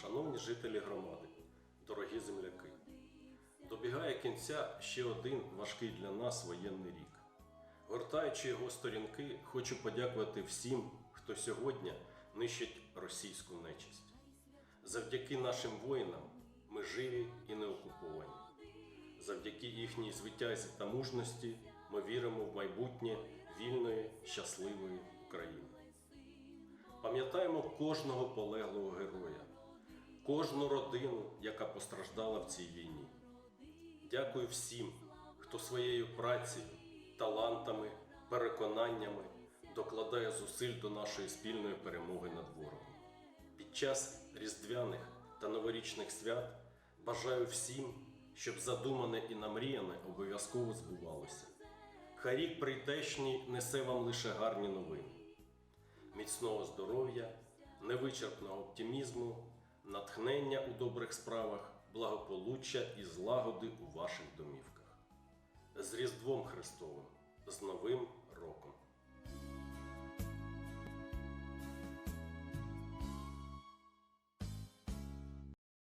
шановні жителі громади, дорогі земляки, добігає кінця ще один важкий для нас воєнний рік. Гортаючи його сторінки, хочу подякувати всім, хто сьогодні нищить російську нечисть. Завдяки нашим воїнам ми живі і не окуповані. Завдяки їхній звитязі та мужності ми віримо в майбутнє вільної, щасливої України. Пам'ятаємо кожного полеглого героя, кожну родину, яка постраждала в цій війні. Дякую всім, хто своєю працею, талантами, переконаннями докладає зусиль до нашої спільної перемоги над ворогом. Під час різдвяних та новорічних свят бажаю всім, щоб задумане і намріяне обов'язково збувалося. Хай рік прийдешній несе вам лише гарні новини міцного здоров'я, невичерпного оптимізму, натхнення у добрих справах, благополуччя і злагоди у ваших домівках. З Різдвом Христовим, з Новим роком!